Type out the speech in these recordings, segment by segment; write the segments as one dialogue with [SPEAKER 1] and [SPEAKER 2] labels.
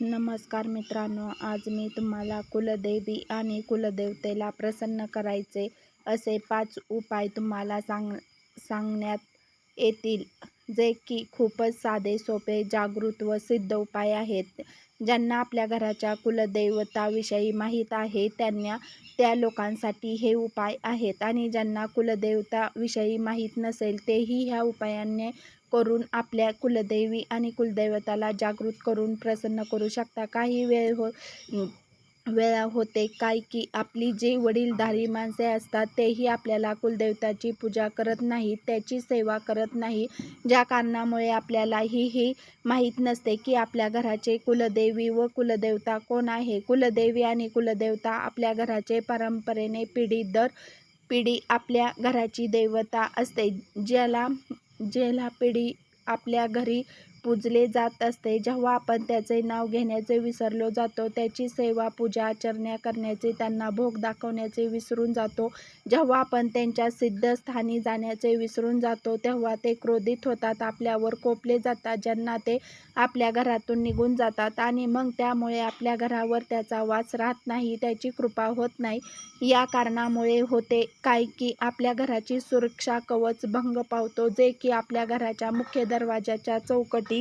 [SPEAKER 1] नमस्कार मित्रांनो आज मी तुम्हाला कुलदेवी आणि कुलदेवतेला प्रसन्न करायचे असे पाच उपाय तुम्हाला सांग सांगण्यात येतील. जे की खूपच साधे सोपे जागृत व सिद्ध उपाय आहेत. ज्यांना आपल्या घराच्या कुलदैवताविषयी माहीत आहे त्यांना त्या लोकांसाठी हे उपाय आहेत. आणि ज्यांना कुलदेवताविषयी माहीत नसेल तेही ह्या उपायाने करून आपल्या कुलदेवी आणि कुलदैवताला जागृत करून प्रसन्न करू शकता. काही वेळ हो वेळा होते काय की आपली जी वडीलधारी माणसे असतात तेही आपल्याला कुलदेवताची पूजा करत नाही त्याची सेवा करत नाही ज्या कारणामुळे आपल्याला ही ही माहीत नसते की आपल्या घराचे कुलदेवी व कुलदेवता कोण आहे. कुलदेवी आणि कुलदेवता आपल्या घराचे परंपरेने पिढी दर पिढी आपल्या घराची देवता असते ज्याला ज्याला पिढी आपल्या घरी पूजले जात असते. जेव्हा आपण त्याचे नाव घेण्याचे विसरलो जातो त्याची सेवा पूजा आचरण्या करण्याचे त्यांना भोग दाखवण्याचे विसरून जातो. जेव्हा आपण त्यांच्या सिद्धस्थानी जाण्याचे विसरून जातो तेव्हा ते क्रोधित होतात आपल्यावर कोपले जातात ज्यांना ते आपल्या घरातून निघून जातात आणि मग त्यामुळे आपल्या घरावर त्याचा वास राहत नाही त्याची कृपा होत नाही. या कारणामुळे होते काय की आपल्या घराची सुरक्षा कवच भंग पावतो जे की आपल्या घराच्या मुख्य दरवाजाच्या चौकटी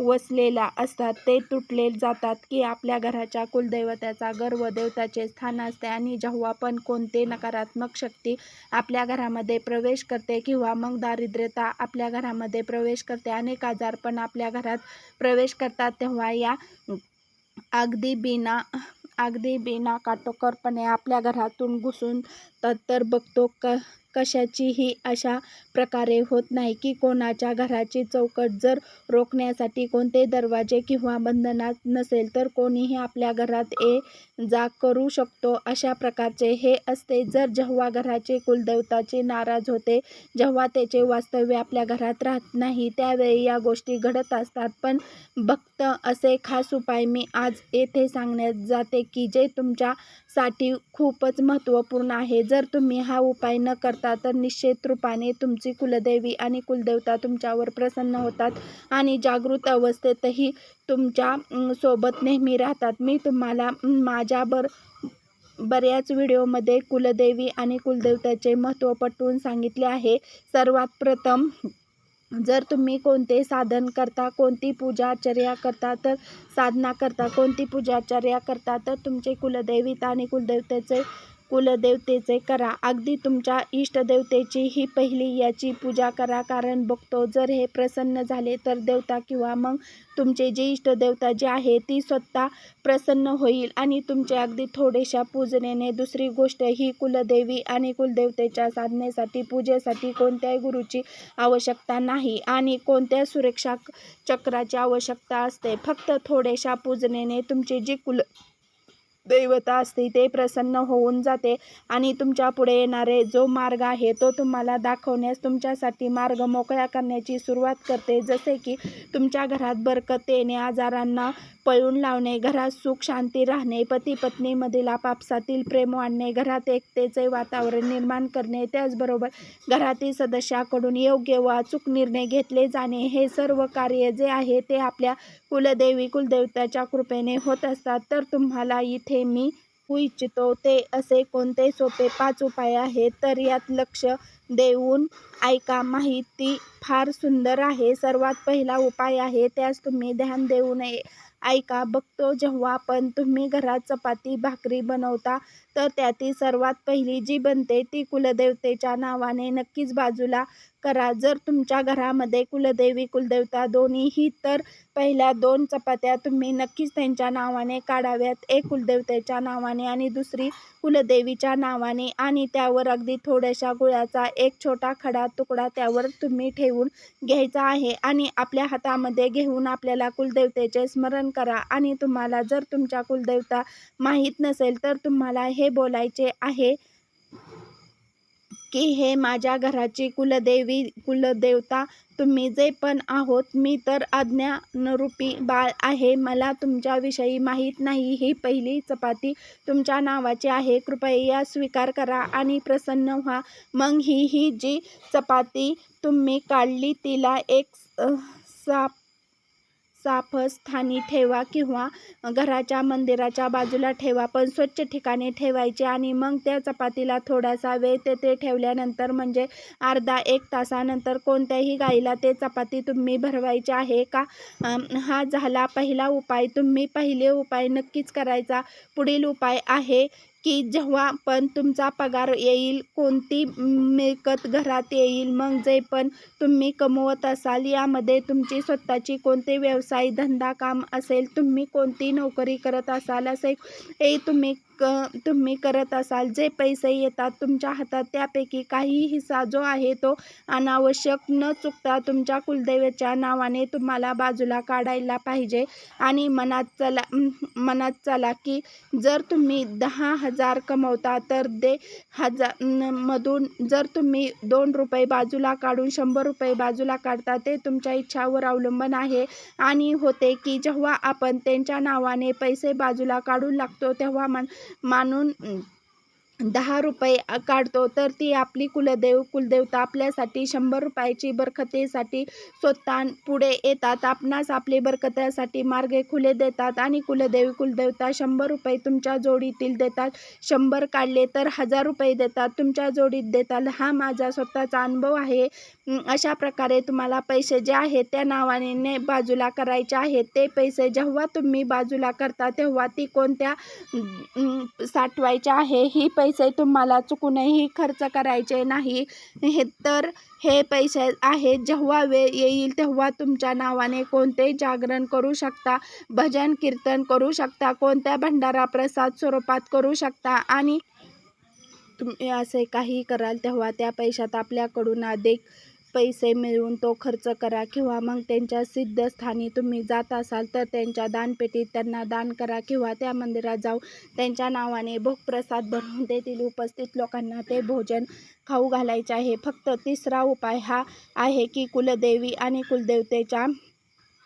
[SPEAKER 1] वसलेला असतात. ते तुटले जातात की आपल्या घराच्या कुलदैवताचा गर्व देवताचे स्थान असते आणि जेव्हा पण कोणते नकारात्मक शक्ती आपल्या घरामध्ये प्रवेश करते किंवा मग दारिद्र्यता आपल्या घरामध्ये प्रवेश करते अनेक आजारपण आपल्या घरात प्रवेश करतात तेव्हा या अगदी बिना अगदी बिना काटोकरपणे आपल्या घरातून घुसून तर बघतो क कशाचीही अशा प्रकारे होत नाही की कोणाच्या घराची चौकट जर रोखण्यासाठी कोणते दरवाजे किंवा बंधनात नसेल तर कोणीही आपल्या घरात ये जा करू शकतो. अशा प्रकारचे हे असते. जर जेव्हा घराचे कुलदेवताचे नाराज होते जेव्हा त्याचे वास्तव्य आपल्या घरात राहत नाही त्यावेळी या गोष्टी घडत असतात. पण भक्त असे खास उपाय मी आज येथे सांगण्यात जाते की जे तुमच्या साठी खूपच महत्त्वपूर्ण आहे. जर तुम्ही हा उपाय न करता तर निश्चित रूपाने तुमची कुलदेवी आणि कुलदेवता तुमच्यावर प्रसन्न होतात आणि जागृत अवस्थेतही तुमच्यासोबत नेहमी राहतात. मी तुम्हाला माझ्या बर बऱ्याच व्हिडिओमध्ये कुलदेवी आणि कुलदेवताचे महत्त्व पटवून सांगितले आहे. सर्वात प्रथम जर तुम्ही कोणते साधन करता कोणती पूजाचर्या करता तर साधना करता कोणती पूजाचर्या करता तर तुमचे कुलदैवित आणि कुलदेवतेचे कुलदेवतेचे करा. अगदी तुमच्या इष्टदेवतेची ही पहिली याची पूजा करा. कारण बघतो जर हे प्रसन्न झाले तर देवता किंवा मग तुमचे जे इष्टदेवता जे आहे ती स्वतः प्रसन्न होईल. आणि तुमचे अगदी थोडेशा पूजनेने दुसरी गोष्ट ही कुलदेवी आणि कुलदेवतेच्या साधनेसाठी पूजेसाठी कोणत्याही गुरुची आवश्यकता नाही. आणि कोणत्या सुरक्षा चक्राची आवश्यकता असते. फक्त थोड्याशा पूजनेने तुमची जी कुल दैवता असते ते प्रसन्न होऊन जाते. आणि तुमच्यापुढे येणारे जो मार्ग आहे तो तुम्हाला दाखवण्यास तुमच्यासाठी मार्ग मोकळा करण्याची सुरुवात करते. जसे की तुमच्या घरात बरकत येणे आजारांना पळून लावणे घरात सुख शांती राहणे पती पत्नीमधील आपापसातील प्रेम वाढणे घरात एकतेचे वातावरण निर्माण करणे त्याचबरोबर घरातील सदस्याकडून योग्य व अचूक निर्णय घेतले जाणे. हे सर्व कार्य जे आहे ते आपल्या कुलदेवी कुलदेवताच्या कृपेने होत असतात. तर तुम्हाला इथे मी होऊ इच्छितो ते असे कोणते सोपे पाच उपाय आहेत? तर यात लक्ष देऊन ऐका. माहिती फार सुंदर आहे. सर्वात पहिला उपाय आहे त्यास तुम्ही ध्यान देऊ नये. ऐका. बघतो जेव्हा पण तुम्ही घरात चपाती भाकरी बनवता तर त्यातील सर्वात पहिली जी बनते ती कुलदेवतेच्या नावाने. नक्कीच बाजूला करा. जर तुमच्या घरामध्ये कुलदेवी कुलदेवता दोन्हीही तर पहिल्या दोन चपात्या तुम्ही नक्कीच त्यांच्या नावाने काढाव्यात. एक कुलदेवतेच्या नावाने आणि दुसरी कुलदेवीच्या नावाने आणि त्यावर अगदी थोड्याशा गुळाचा एक छोटा खडा तुकडा त्यावर तुम्ही ठेवून घ्यायचा आहे आणि आपल्या हातामध्ये घेऊन आपल्याला कुलदेवतेचे स्मरण करा आणि तुम्हाला जर तुमच्या कुलदेवता माहीत नसेल तर तुम्हाला हे बोलायचे आहे. की हे माझ्या घराची कुलदेवी कुलदेवता तुम्ही जे पण आहोत मी तर अज्ञानरूपी बाळ आहे. मला तुमच्याविषयी माहीत नाही. ही पहिली चपाती तुमच्या नावाची आहे. कृपया स्वीकार करा आणि प्रसन्न व्हा. मग ही ही जी चपाती तुम्ही काढली तिला एक साप साफ स्थानी ठेवा किंवा घराच्या मंदिराच्या बाजूला ठेवा पण स्वच्छ ठिकाणी ठेवायचे आणि मग त्या चपातीला थोडासा वेळ तेथे ठेवल्यानंतर म्हणजे अर्धा एक तासानंतर कोणत्याही गाईला ते चपाती तुम्ही भरवायचे आहे का? हा झाला पहिला उपाय. तुम्ही पहिले उपाय नक्कीच करायचा. पुढील उपाय आहे की जेव्हा पण तुमचा पगार येईल कोणती मिळकत घरात येईल मग जे पण तुम्ही कमवत असाल यामध्ये तुमची स्वतःची कोणते व्यवसाय धंदा काम असेल तुम्ही कोणती नोकरी करत असाल असे हे तुम्ही क तुम्ही करत असाल जे पैसे येतात तुमच्या हातात त्यापैकी काही हिस्सा जो आहे तो अनावश्यक न चुकता तुमच्या कुलदैवच्या नावाने तुम्हाला बाजूला काढायला पाहिजे. आणि मनात चला मनात चला की जर तुम्ही दहा हजार कमवता तर दे हजार न- मधून जर तुम्ही दोन रुपये बाजूला काढून शंभर रुपये बाजूला काढता ते तुमच्या इच्छावर अवलंबून आहे. आणि होते की जेव्हा आपण त्यांच्या नावाने पैसे बाजूला काढू लागतो तेव्हा मन মানুন दहा रुपये काढतो तर ती आपली कुलदेव कुलदेवता आपल्यासाठी शंभर रुपयाची बरकतेसाठी स्वतः पुढे येतात. आपणास आपली बरकत्यासाठी मार्गे खुले देतात आणि कुलदेवी कुलदेवता शंभर रुपये तुमच्या जोडीतील देतात. शंभर काढले तर हजार रुपये देतात. तुमच्या जोडीत देतात हा माझा स्वतःचा अनुभव आहे. अशा प्रकारे तुम्हाला पैसे जे आहेत त्या नावाने ने बाजूला करायचे आहेत. ते पैसे जेव्हा तुम्ही बाजूला करता तेव्हा ती कोणत्या साठवायच्या साठवायचे आहे ही पैसे पैसे तुम्हाला चुकूनही खर्च करायचे नाही. हे तर हे पैसे आहेत. जेव्हा वेळ येईल तेव्हा तुमच्या नावाने कोणते जागरण करू शकता भजन कीर्तन करू शकता कोणत्या भंडारा प्रसाद स्वरूपात करू शकता आणि तुम्ही असे काही कराल तेव्हा त्या पैशात आपल्याकडून अधिक पैसे मिळवून तो खर्च करा किंवा मग त्यांच्या सिद्धस्थानी तुम्ही जात असाल तर त्यांच्या दानपेटीत त्यांना दान करा किंवा त्या मंदिरात जाऊ. त्यांच्या नावाने भोगप्रसाद बनवून तेथील उपस्थित लोकांना ते भोजन खाऊ घालायचे आहे. फक्त तिसरा उपाय हा आहे की कुलदेवी आणि कुलदेवतेच्या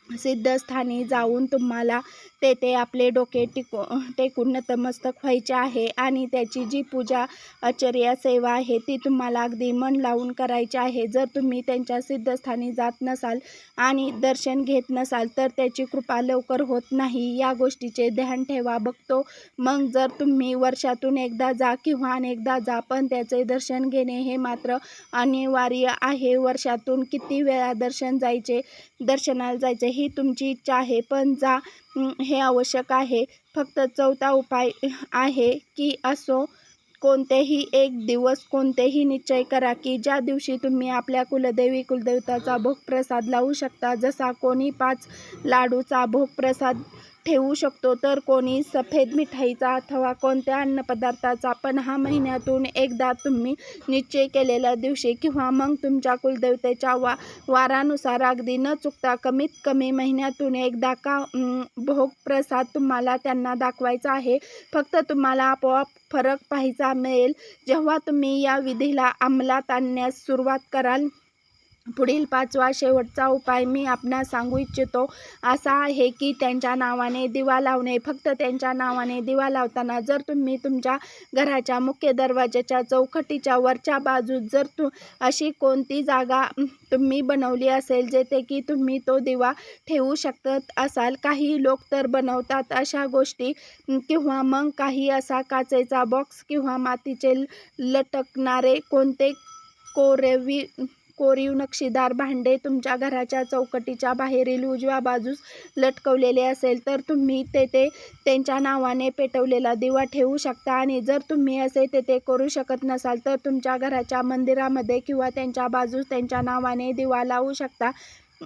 [SPEAKER 1] सिद्धस्थानी जाऊन तुम्हाला तेथे आपले डोके टिको टेकून नतमस्तक व्हायचे आहे आणि त्याची जी पूजा आचर्या सेवा आहे ती तुम्हाला अगदी मन लावून करायची आहे. जर तुम्ही त्यांच्या सिद्धस्थानी जात नसाल आणि दर्शन घेत नसाल तर त्याची कृपा लवकर होत नाही. या गोष्टीचे ध्यान ठेवा बघतो. मग जर तुम्ही वर्षातून एकदा जा किंवा अनेकदा जा पण त्याचे दर्शन घेणे हे मात्र अनिवार्य आहे. वर्षातून किती वेळा दर्शन जायचे दर्शनाला जायचे हे तुमची इच्छा आहे. पण जा हे आवश्यक आहे. फक्त चौथा उपाय आहे की असो कोणतेही एक दिवस कोणतेही निश्चय करा की ज्या दिवशी तुम्ही आपल्या कुलदेवी कुलदेवताचा भोग प्रसाद लावू शकता. जसा कोणी पाच लाडूचा भोगप्रसाद ठेवू शकतो. तर कोणी सफेद मिठाईचा अथवा कोणत्या अन्नपदार्थाचा पण हा महिन्यातून एकदा तुम्ही निश्चय केलेल्या दिवशी किंवा मग तुमच्या कुलदेवतेच्या वा वारानुसार अगदी न चुकता कमीत कमी महिन्यातून एकदा का भोग प्रसाद तुम्हाला त्यांना दाखवायचा आहे. फक्त तुम्हाला आपोआप फरक पाहायचा मिळेल. जेव्हा तुम्ही या विधीला अंमलात आणण्यास सुरुवात कराल पुढील पाचवा शेवटचा उपाय मी आपणास सांगू इच्छितो. असा आहे की त्यांच्या नावाने दिवा लावणे फक्त त्यांच्या नावाने दिवा लावताना जर तुम्ही तुमच्या घराच्या मुख्य दरवाजाच्या चौकटीच्या वरच्या बाजूस जर तू अशी कोणती जागा तुम्ही बनवली असेल जेथे की तुम्ही तो दिवा ठेवू शकत असाल. काही लोक तर बनवतात अशा गोष्टी किंवा मग काही असा काचेचा बॉक्स किंवा मातीचे ल- लटकणारे कोणते कोरेवी कोरीव नक्षीदार भांडे तुमच्या घराच्या चौकटीच्या बाहेरील उजव्या बाजूस लटकवलेले असेल तर तुम्ही तेथे त्यांच्या नावाने पेटवलेला दिवा ठेवू शकता. आणि जर तुम्ही असे तेथे करू शकत नसाल तर तुमच्या घराच्या मंदिरामध्ये किंवा त्यांच्या बाजूस त्यांच्या नावाने दिवा लावू शकता.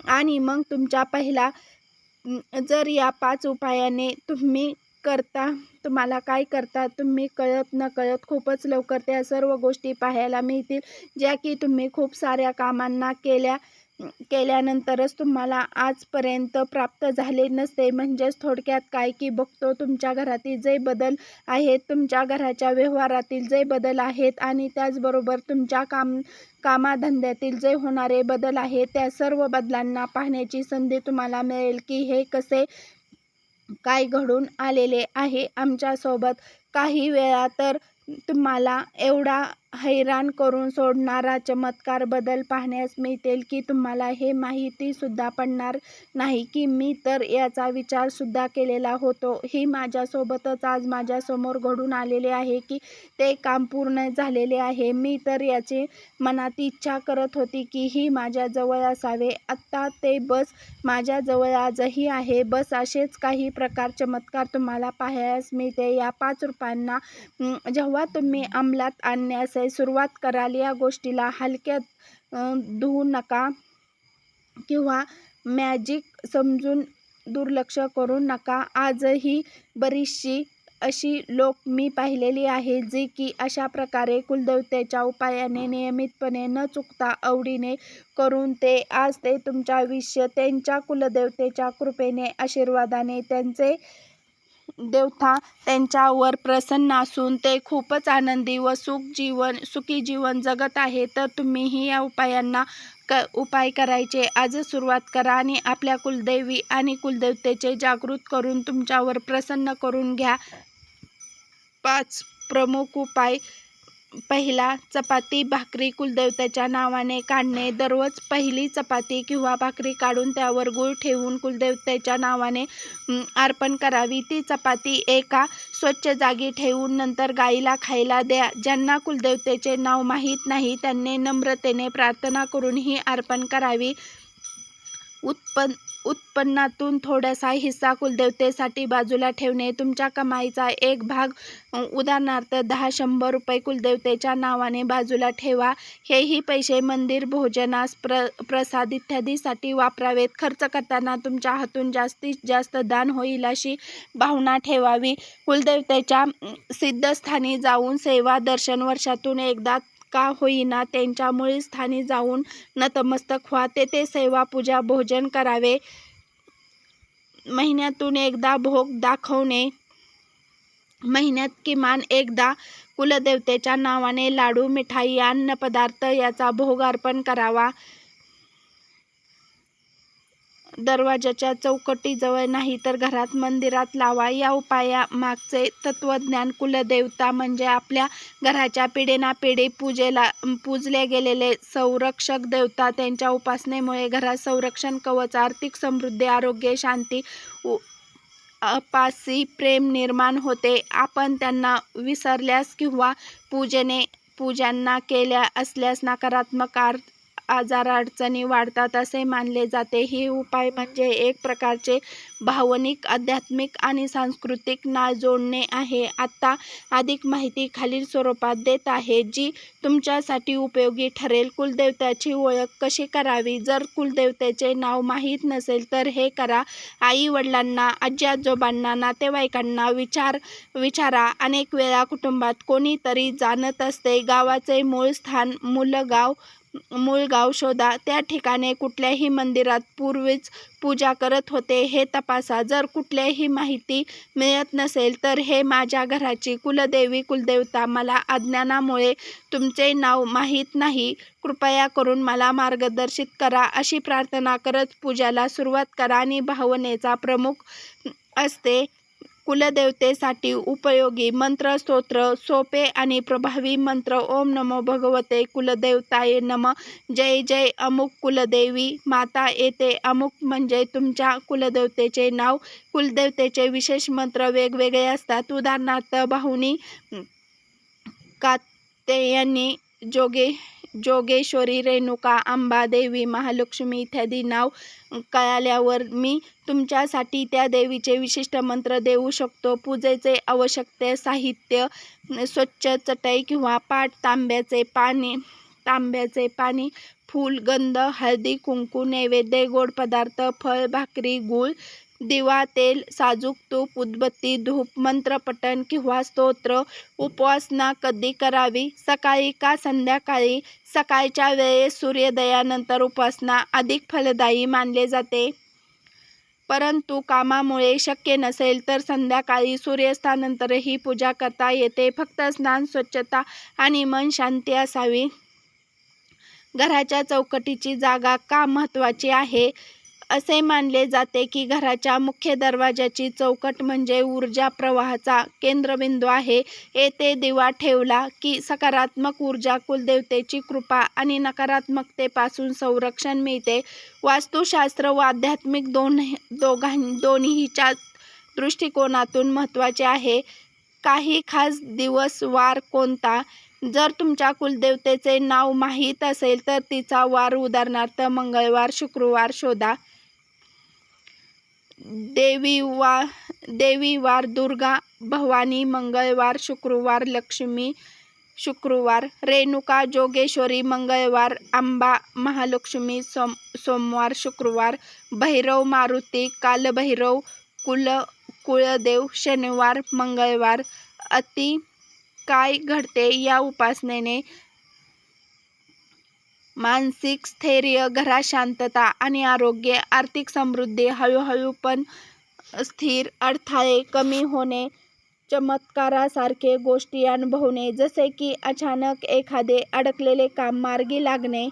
[SPEAKER 1] आणि मग तुमच्या पहिला जर या पाच उपायाने तुम्ही करता? तुम्हाला काय करता? तुम्ही कळत न कळत खूपच लवकर त्या सर्व गोष्टी पाहायला मिळतील. ज्या की तुम्ही खूप साऱ्या कामांना केल्या केल्यानंतरच तुम्हाला आजपर्यंत प्राप्त झाले नसते. म्हणजेच थोडक्यात काय की बघतो तुमच्या घरातील जे बदल आहेत तुमच्या घराच्या व्यवहारातील जे बदल आहेत आणि त्याचबरोबर तुमच्या काम कामाधंद्यातील जे होणारे बदल आहेत त्या सर्व बदलांना पाहण्याची संधी तुम्हाला मिळेल की हे कसे काय घडून आलेले आहे आमच्यासोबत काही वेळा तर तुम्हाला एवढा हैराण करून सोडणारा चमत्कार बदल पाहण्यास मिळतील की तुम्हाला हे माहिती सुद्धा पडणार नाही की मी तर याचा विचार सुद्धा केलेला होतो. ही माझ्यासोबतच आज माझ्यासमोर घडून आलेले आहे की ते काम पूर्ण झालेले आहे. मी तर याची मनात इच्छा करत होती की ही माझ्याजवळ असावे. आत्ता ते बस माझ्याजवळ आजही आहे. बस असेच काही प्रकार चमत्कार तुम्हाला पाहायस मिळते या पाच रुपयांना जेव्हा तुम्ही अंमलात आणण्यास सुरुवात कराल या गोष्टीला हलक्यात धुवू नका किंवा मॅजिक समजून दुर्लक्ष करू नका. आजही बरीचशी अशी लोक मी पाहिलेली आहेत जी की अशा प्रकारे कुलदेवतेच्या उपायाने नियमितपणे न चुकता आवडीने करून ते आज ते तुमच्या आयुष्य त्यांच्या कुलदेवतेच्या कृपेने आशीर्वादाने त्यांचे देवता त्यांच्यावर प्रसन्न असून ते खूपच आनंदी व सुख जीवन सुखी जीवन जगत आहे तर तुम्हीही या उपायांना क उपाय करायचे आजच सुरुवात करा आणि आपल्या कुलदेवी आणि कुलदेवतेचे जागृत करून तुमच्यावर प्रसन्न करून घ्या. पाच प्रमुख उपाय पहिला चपाती भाकरी कुलदेवतेच्या नावाने काढणे. दररोज पहिली चपाती किंवा भाकरी काढून त्यावर गूळ ठेवून कुलदेवतेच्या नावाने अर्पण करावी. ती चपाती एका स्वच्छ जागी ठेवून नंतर गाईला खायला द्या. ज्यांना कुलदेवतेचे नाव माहीत नाही त्यांनी नम्रतेने प्रार्थना करून ही अर्पण करावी. उत्पन्न उत्पन्नातून थोडासा हिस्सा कुलदेवतेसाठी बाजूला ठेवणे. तुमच्या कमाईचा एक भाग उदाहरणार्थ दहा शंभर रुपये कुलदेवतेच्या नावाने बाजूला ठेवा. हेही पैसे मंदिर, भोजनास, प्र प्रसाद इत्यादीसाठी वापरावेत. खर्च करताना तुमच्या हातून जास्तीत जास्त दान होईल अशी भावना ठेवावी. कुलदेवतेच्या सिद्धस्थानी जाऊन सेवा दर्शन वर्षातून एकदा का होईना त्यांच्या मूळ स्थानी जाऊन नतमस्तक व्हा. तेथे सेवा पूजा भोजन करावे. महिन्यातून एकदा भोग दाखवणे. महिन्यात किमान एकदा कुलदेवतेच्या नावाने लाडू, मिठाई, अन्नपदार्थ याचा भोग अर्पण करावा. दरवाजाच्या चौकटीजवळ नाही तर घरात मंदिरात लावा. या उपाया मागचे तत्त्वज्ञान कुलदेवता म्हणजे आपल्या घराच्या पिढीनपिढी पूजेला पूजले गेलेले संरक्षक देवता. त्यांच्या उपासनेमुळे घरात संरक्षण कवच, आर्थिक समृद्धी, आरोग्य, शांती, अपासी प्रेम निर्माण होते. आपण त्यांना विसरल्यास किंवा पूजेने पूजांना केल्या असल्यास नकारात्मक आजार अडचणी वाढतात असे मानले जाते. हे उपाय म्हणजे एक प्रकारचे भावनिक, आध्यात्मिक आणि सांस्कृतिक नाळजोडणे आहे. आत्ता अधिक माहिती खालील स्वरूपात देत आहे जी तुमच्यासाठी उपयोगी ठरेल. कुलदेवत्याची ओळख कशी करावी? जर कुलदेवतेचे नाव माहीत नसेल तर हे करा. आई-वडिलांना, आजी-आजोबांना, नातेवाईकांना विचार विचारा. अनेक वेळा कुटुंबात कोणीतरी जाणत असते. गावाचे मूळ स्थान, मुलगाव मूळ गाव शोधा. त्या ठिकाणी कुठल्याही मंदिरात पूर्वीच पूजा करत होते हे तपासा. जर कुठल्याही माहिती मिळत नसेल तर हे माझ्या घराची कुलदेवी कुलदेवता मला अज्ञानामुळे तुमचे नाव माहीत नाही. कृपया करून मला मार्गदर्शित करा अशी प्रार्थना करत पूजेला सुरुवात करा. आणि भावनेचा प्रमुख असते. कुलदेवतेसाठी उपयोगी मंत्र स्तोत्र सोपे आणि प्रभावी मंत्र ओम नमो भगवते कुलदेवताय नमः जय जय अमुक कुलदेवी माता येते अमुक म्हणजे तुमच्या कुलदेवतेचे नाव. कुलदेवतेचे विशेष मंत्र वेगवेगळे असतात. उदाहरणार्थ भाऊनी काते यांनी जोगे जोगेश्वरी, रेणुका, अंबादेवी महालक्ष्मी इत्यादी नाव कळाल्यावर मी तुमच्यासाठी त्या देवीचे विशिष्ट मंत्र देऊ शकतो. पूजेचे आवश्यक साहित्य स्वच्छ चटई किंवा पाट, तांब्याचे पाणी तांब्याचे पाणी, फूल, गंध, हळदी, कुंकू, नैवेद्य, गोड पदार्थ, फळ, भाकरी, गूळ, दिवा, तेल, साजूक तूप, उदबत्ती, धूप, मंत्रपठण किंवा स्तोत्र. उपासना कधी करावी? सकाळी का संध्याकाळी? सकाळच्या वेळेस सूर्योदयानंतर उपासना अधिक फलदायी मानले जाते. परंतु कामामुळे शक्य नसेल तर संध्याकाळी सूर्यास्तानंतरही पूजा करता येते. फक्त स्नान, स्वच्छता आणि मन शांती असावी. घराच्या चौकटीची जागा का महत्त्वाची आहे? असे मानले जाते की घराच्या मुख्य दरवाजाची चौकट म्हणजे ऊर्जा प्रवाहाचा केंद्रबिंदू आहे. येथे दिवा ठेवला की सकारात्मक ऊर्जा कुलदेवतेची कृपा आणि नकारात्मकतेपासून संरक्षण मिळते. वास्तुशास्त्र व आध्यात्मिक दोन दोघां दोन्हीच्या दृष्टिकोनातून महत्त्वाचे आहे. काही खास दिवस वार कोणता? जर तुमच्या कुलदेवतेचे नाव माहीत असेल तर तिचा वार उदाहरणार्थ मंगळवार शुक्रवार शोधा. देवी वा दुर्गा भवानी मंगळवार शुक्रवार लक्ष्मी शुक्रवार रेणुका जोगेश्वरी मंगळवार आंबा महालक्ष्मी सोम सोमवार शुक्रवार भैरव मारुती कालभैरव कुल कुळदेव शनिवार मंगळवार अति काय घडते या उपासनेने मानसिक स्थैर्य घरात शांतता आणि आरोग्य आर्थिक समृद्धी हळूहळू पण स्थिर अडथळे कमी होणे चमत्कारासारखे गोष्टी अनुभवणे जसे की अचानक एखादे अडकलेले काम मार्गी लागणे